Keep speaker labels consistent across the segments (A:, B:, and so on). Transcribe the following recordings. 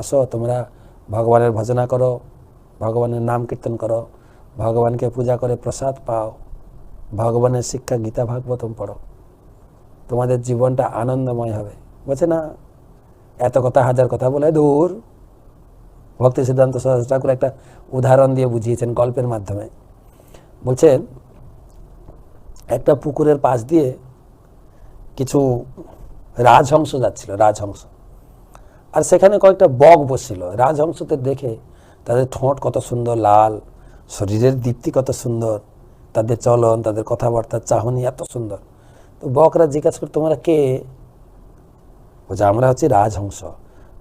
A: আসো, তোমরা ভগবানের ভজনা করো, ভগবানের নাম কীর্তন করো, ভগবানকে পূজা করে প্রসাদ পাও, ভগবানের শিক্ষা গীতা ভাগবতম পড়ো। তোমাদের জীবনটা আনন্দময় হবে। বলছে, না, এত কথা, হাজার কথা বলে দূর। ভক্তি সিদ্ধান্ত সরস্বতী ঠাকুর একটা উদাহরণ দিয়ে বুঝিয়েছেন গল্পের মাধ্যমে। বলছেন, একটা পুকুরের পাশ দিয়ে কিছু রাজহংস যাচ্ছিল, রাজহংস। আর সেখানে কয়েকটা বক বসছিল। রাজহংসদের দেখে তাদের ঠোঁট কত সুন্দর লাল, শরীরের দীপ্তি কত সুন্দর, তাদের চলন, তাদের কথাবার্তা, চাহনি এত সুন্দর। তো বকরা জিজ্ঞাসা করে তোমরা কে? বলছে, আমরা হচ্ছে রাজহংস।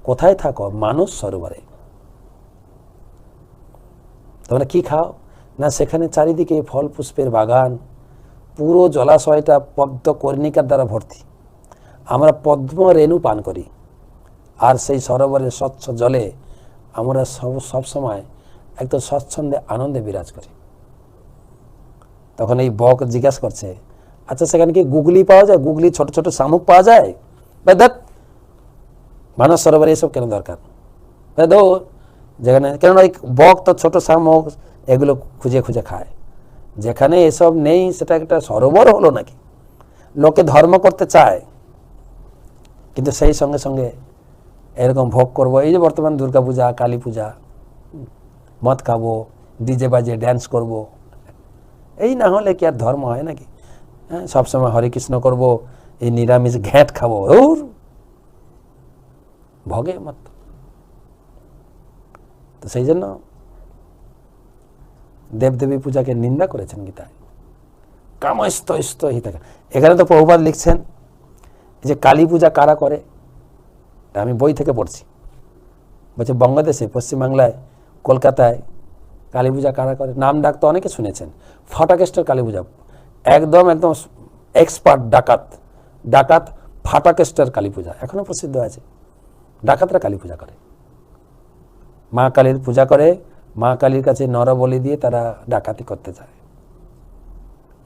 A: কোথায় থাকো? মানুষ সরোবরে। তোমরা কি খাও? না, সেখানে চারিদিকে ফল পুষ্পের বাগান, পুরো জলাশয়টা পদ্ম কর্ণিকার দ্বারা ভর্তি। আমরা পদ্ম রেণু পান করি। আর সেই সরোবরের স্বচ্ছ জলে আমরা সব সবসময় একদম স্বচ্ছন্দে আনন্দে বিরাজ করি। তখন এই বক জিজ্ঞাসা করছে আচ্ছা সেখানে কি গুগলি পাওয়া যায়? গুগলি ছোট ছোট শামুক পাওয়া যায়? বা দেখ মানস সরোবরে এসব কেন দরকার? দো যেখানে, কেন ওই বক তো ছোট শামুক, এগুলো খুঁজে খুঁজে খায়। যেখানে এসব নেই, সেটা একটা সরোবর হলো নাকি? লোকে ধর্ম করতে চায়, কিন্তু সেই সঙ্গে সঙ্গে এরকম ভোগ করব। এই যে বর্তমান দুর্গা পূজা কালী পূজা মদ খাব, ডিজে বাজে ড্যান্স করব। এই না হলে কি আর ধর্ম হয় নাকি? হ্যাঁ সবসময় হরে কৃষ্ণ করব, এই নিরামিষ ঘ্যাঁট খাব। ওর ভগে মাত্র তো সেই জন্য দেবদেবী পূজাকে নিন্দা করেছেন গীতায়। কামস্ত এখানে তো প্রভুপাত লিখছেন যে কালী পূজা কারা করে? আমি বই থেকে পড়ছি। বলছে বঙ্গদেশে পশ্চিমবাংলায়, কলকাতায় কালী পূজা কারা করে? নাম ডাক তো অনেকে শুনেছেন। ফাটাকেস্টের কালী পূজা। একদম একদম এক্সপার্ট ডাকাত। ডাকাত ফাটাকেস্টের কালী পূজা। এখনও প্রসিদ্ধ আছে। ডাকাতরা কালী পূজা করে। মা কালীর পূজা করে। মা কালীর কাছে নরবলি দিয়ে তারা ডাকাতি করতে যায়।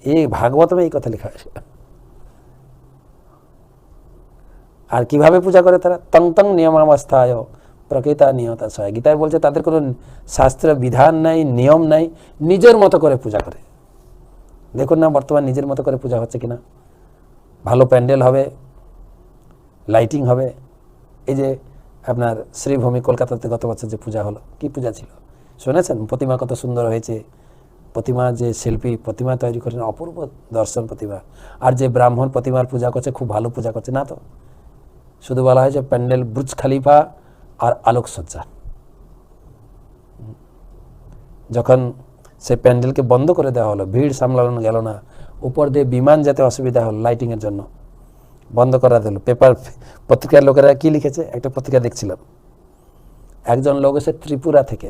A: এই ভাগবতমে এই কথা লেখা আছে। আর কীভাবে পূজা করে তারা? তং তং নিয়মাবস্থায় প্রকৃতা নিয়তা সয় গীতায় বলছে, তাদের কোনো শাস্ত্র বিধান নাই, নিয়ম নাই, নিজের মতো করে পূজা করে। দেখুন না, বর্তমান নিজের মতো করে পূজা হচ্ছে কিনা? ভালো প্যান্ডেল হবে, লাইটিং হবে। এই যে আপনার শ্রীভূমি কলকাতাতে গত বছর যে পূজা হলো, কি পূজা ছিল? শুনেছেন? প্রতিমা কত সুন্দর হয়েছে। প্রতিমা যে শিল্পী, প্রতিমা তৈরি করেন, অপূর্ব দর্শন প্রতিমা। আর যে ব্রাহ্মণ প্রতিমার পূজা করছে, খুব ভালো পূজা করছে, না তো? শুধু বলা হয়েছে প্যান্ডেল ব্রুজ খালিফা আর আলোকসজ্জা। যখন সে প্যান্ডেলকে বন্ধ করে দেওয়া হলো, ভিড় সামলানো গেল না, উপর দিয়ে বিমান যেতে অসুবিধা হলো লাইটিংয়ের জন্য। বন্ধ করা দিল। পেপার পত্রিকার লোকেরা কি লিখেছে? একটা পত্রিকা দেখছিলাম। একজন লোক এসে ত্রিপুরা থেকে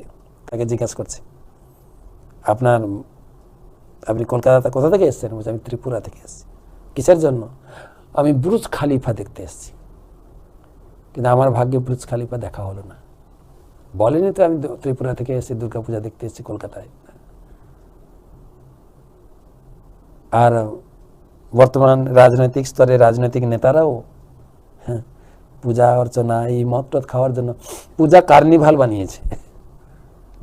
A: তাকে জিজ্ঞাসা করছে, আপনার, আপনি কলকাতাতে কোথা থেকে এসেছেন? বলছে, আমি ত্রিপুরা থেকে এসেছি। কিসের জন্য? আমি ব্রুজ খালিফা দেখতে এসেছি। কিন্তু আমার ভাগ্যে ব্রুজ খালিফা দেখা হলো না। বলেনি তো আমি ত্রিপুরা থেকে এসেছি দুর্গাপূজা দেখতে এসেছি কলকাতায়। আর বর্তমান রাজনৈতিক স্তরে রাজনৈতিক নেতারাও হ্যাঁ পূজা অর্চনা, এই মদ টদ খাওয়ার জন্য পূজা কার্নিভাল বানিয়েছে।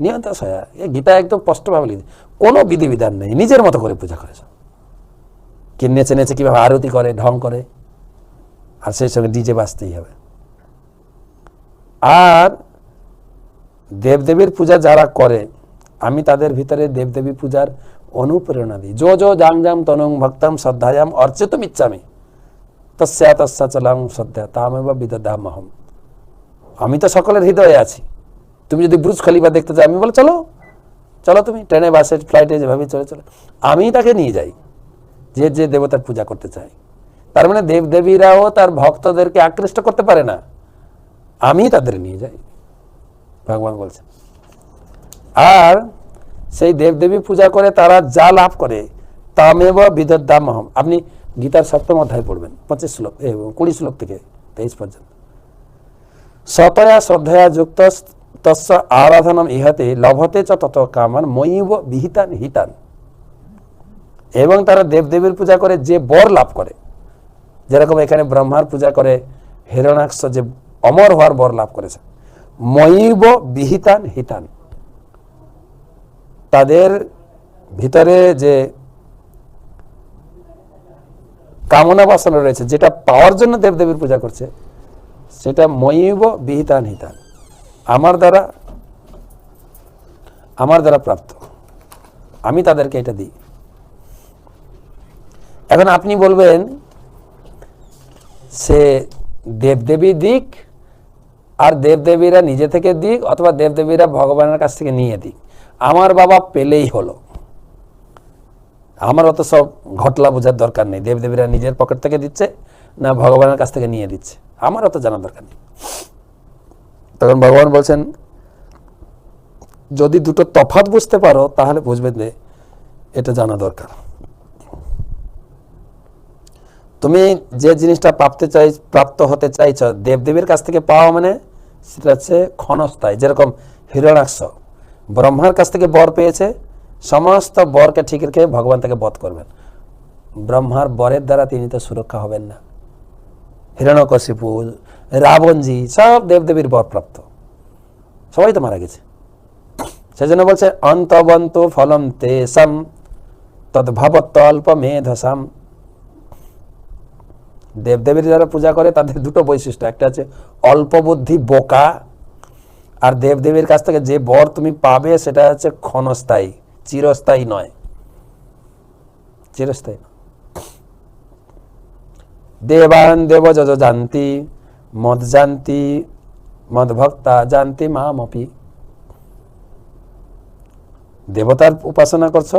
A: নিয়ত সয়া, এ গীতা একদম স্পষ্টভাবে লিখেছে। কোনো বিধিবিধান নেই, নিজের মতো করে পূজা করে সব। কে নেচে নেচে কীভাবে আরতি করে, ঢং করে, আর সেই সঙ্গে ডিজে বাজতেই হবে। আর দেবদেবীর পূজা যারা করে, আমি তাদের ভিতরে দেবদেবী পূজার অনুপ্রেরণা দিই। যো যো জাং জাম, তনং, ভক্তাম, শ্রদ্ধায়াম, অর্চিত ইচ্ছামি তস্যা তস্যা চলাম শ্রদ্ধা, তামেব বিদদামহম আমি তো সকলের হৃদয়ে আছি। তুমি যদি ব্রুজ খলিফা দেখতে চাও আমি বলো, চলো চলো তুমি, ট্রেনে, বাসে, ফ্লাইটে যেভাবে চলে, চলো। আমি তাকে নিয়ে যাই, যে যে দেবতার পূজা করতে চায়। তার মানে দেবদেবীরাও তার ভক্তদেরকে আকৃষ্ট করতে পারে না। আমি তাদের নিয়ে যাই, ভগবান বলছেন। আর সেই দেবদেবী পূজা করে তারা যা লাভ করে, তামেব বিদদ্দামহম আপনি গীতার সপ্তম অধ্যায় পড়বেন, পঁচিশ শ্লোক কুড়ি শ্লোক থেকে তেইশ পর্যন্ত। সতয়া শ্রদ্ধয়া যুক্ত তস্য আরাধনম ইহাতে লভতে চ তত কামান ময়ীব বিহিতান হিতান। এবং তারা দেবদেবীর পূজা করে, যে বর লাভ করে। যেরকম এখানে ব্রহ্মার পূজা করে হিরণাক্ষ যে অমর হওয়ার বর লাভ করেছে। ময়ীব বিহিতান হিতান। তাদের ভিতরে যে কামনা বাসনা রয়েছে, যেটা পাওয়ার জন্য দেবদেবীর পূজা করছে, সেটা ময়ীব বিহিতান হিতান। আমার দ্বারা আমার দ্বারা প্রাপ্ত। আমি তাদেরকে এটা দিই। এখন আপনি বলবেন, সে দেবদেবী দিক আর দেবদেবীরা নিজে থেকে দিক অথবা দেবদেবীরা ভগবানের কাছ থেকে নিয়ে দিক। আমার বাবা পেলেই হলো। আমার অত সব ঘটলা বোঝার দরকার নেই। দেবদেবীরা নিজের পকেট থেকে দিচ্ছে না ভগবানের কাছ থেকে নিয়ে দিচ্ছে। আমার অত জানার দরকার নেই। তখন ভগবান বলছেন, যদি দুটো তফাৎ বুঝতে পারো, তাহলে বুঝবে যে এটা জানা দরকার। তুমি যে জিনিসটা প্রাপ্তে চাই, প্রাপ্ত হতে চাইছ, দেবদেবীর কাছ থেকে পাওয়া মানে সেটা হচ্ছে ক্ষণস্থায়ী, যেরকম হিরণাক্ষ। ব্রহ্মার কাছ থেকে বর পেয়েছে, সমস্ত বরকে ঠিক রেখে ভগবান তাকে বধ করবেন। ব্রহ্মার বরের দ্বারা তিনি তো সুরক্ষা হবেন না। হিরণ্যকশিপু রাবণজি, সব দেবদেবীর বর প্রাপ্ত। সবাই তো মারা গেছে। সেজন্য বলছে, অন্তবন্ত ফলম তেসম অল্প মেধসাম দেবদেবীর যারা পূজা করে, তাদের দুটো বৈশিষ্ট্য। একটা আছে অল্প বুদ্ধি, বোকা। আর দেবদেবীর কাছ থেকে যে বর তুমি পাবে, সেটা হচ্ছে ক্ষণস্থায়ী, চিরস্থায়ী নয়। চিরস্থায়ী দেবান দেব যজ জানতি, মদ জানতি, মদ ভক্তা জানতি, মামপি। দেবতার উপাসনা করছ,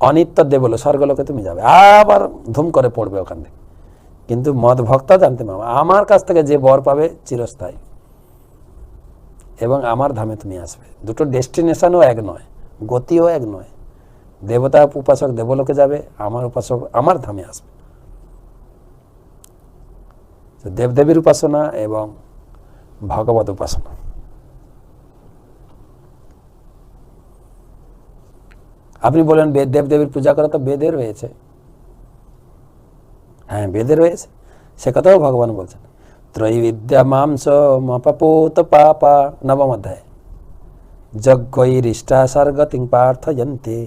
A: অনিত্য দেব স্বর্গলোকে তুমি যাবে। আবার ধুম করে পড়বে ওখান থেকে। কিন্তু মদ ভক্তা জানতে মামা আমার কাছ থেকে যে বর পাবে চিরস্থায়ী। এবং আমার ধামে তুমি আসবে। দুটো ডেস্টিনেশনও এক নয়, গতিও এক নয়। দেবতা উপাসক দেবলোকে যাবে, আমার উপাসক আমার ধামে আসবে। দেবদেবীর উপাসনা এবং ভগবত উপাসনা। আপনি বলেন বেদ দেবদেবীর পূজা করা তো বেদের রয়েছে। হ্যাঁ বেদে রয়েছে। সে কথাও ভগবান বলছেন। ত্রৈবিদ্যা মাংস মপপূত পাপা নবম অধ্যায়। যজ্ঞৈরিষ্টা স্বর্গতিং পার্থয়ন্তে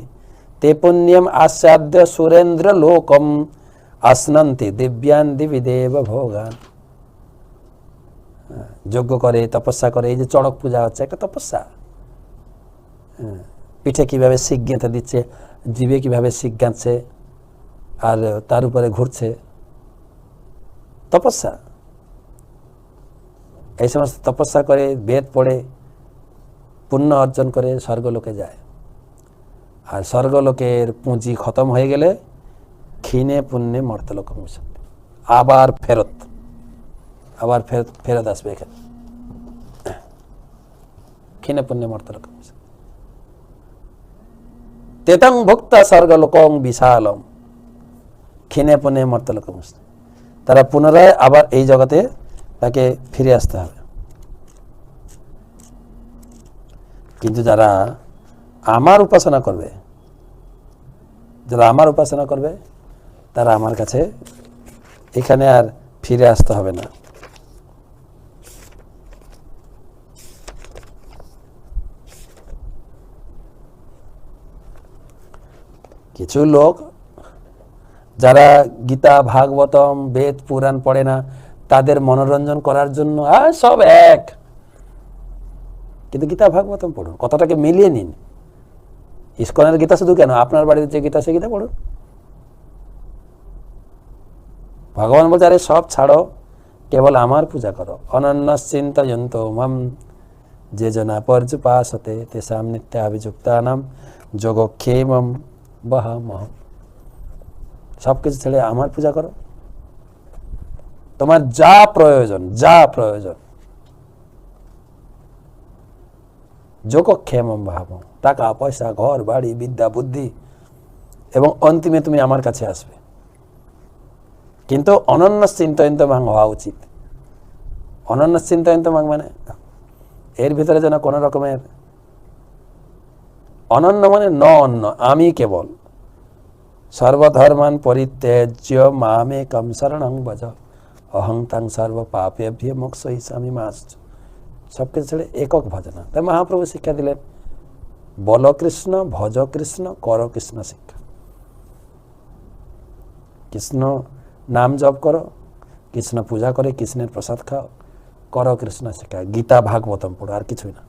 A: তে পুণ্যম আস্বাদ্য সুরেন্দ্র লোকম আসনন্তি দিব্যান দিবি দেব ভোগান। হ্যাঁ, যজ্ঞ করে তপস্যা করে এই যে চড়ক পূজা হচ্ছে একটা তপস্যা। হ্যাঁ, পিঠে কীভাবে শিখ দিচ্ছে জীবে কীভাবে শিখ আর তার উপরে ঘুরছে। তপস্যা। এই সমস্ত তপস্যা করে বেদ পড়ে পুণ্য অর্জন করে স্বর্গলোকে যায়। আর স্বর্গলোকের পুঁজি খতম হয়ে গেলে ক্ষীণে পুণ্যে মর্তলোক মিশন আবার ফেরত আবার ফেরত ফেরত আসবে এখানে। ক্ষীণে পুণ্যে মর্তলোক তেতং ভুক্ত স্বর্গলোকং বিশালম। ক্ষীণে পুণ্যে মর্তলোক মিশন তারা পুনরায় আবার এই জগতে তাকে ফিরে আসতে হবে। কিন্তু যারা আমার উপাসনা করবে, যারা আমার উপাসনা করবে, তারা আমার কাছে এখানে আর ফিরে আসতে হবে না। কিছু লোক যারা গীতা, ভাগবতম, বেদ, পুরাণ পড়ে না, তাদের মনোরঞ্জন করার জন্য আর সব এক। কিন্তু গীতা, ভাগবতম পড়ুন, কথাটাকে মিলিয়ে নিন। ইস্কনের গীতা শুধু কেন? আপনার বাড়িতে যে গীতা, সে গীতা পড়ুন। ভগবান বলছে, আরে, সব ছাড়ো, কেবল আমার পূজা করো। অনন্য চিন্তয়ন্ত মাম, যে জনা পর্যুপাসতে তেসাম নিত্যাভিযুক্তানাম, যোগক্ষেমম বহামহম। সব ছেড়ে আমার পূজা করো। তোমার যা প্রয়োজন যা প্রয়োজন। যোগক্ষেম ভাব, টাকা, পয়সা, ঘর, বাড়ি, বিদ্যা, বুদ্ধি, এবং অন্তিমে তুমি আমার কাছে আসবে। কিন্তু অনন্য চিন্তয়ন্ত মাং হওয়া উচিত। অনন্য চিন্তয়ন্ত মাং মানে? এর ভিতরে যেন কোনো রকমের অনন্য মানে ন অন্য আমি কেবল। সর্বধর্মান পরিত্যাজ্য মামে কম শরণং ভজ অহং তাং সর্ব পাপেভ্য মোক্ষ হিসামি মাস সব কিছু ছেড়ে একক ভজনা তাই মহাপ্রভু শিক্ষা দিলেন বল কৃষ্ণ ভজ কৃষ্ণ কর কৃষ্ণ শিক্ষা কৃষ্ণ নাম জপ করো কৃষ্ণ পূজা করে কৃষ্ণের প্রসাদ খাও করো কৃষ্ণ শিক্ষা গীতা ভাগবতম পড়ো আর কিছুই না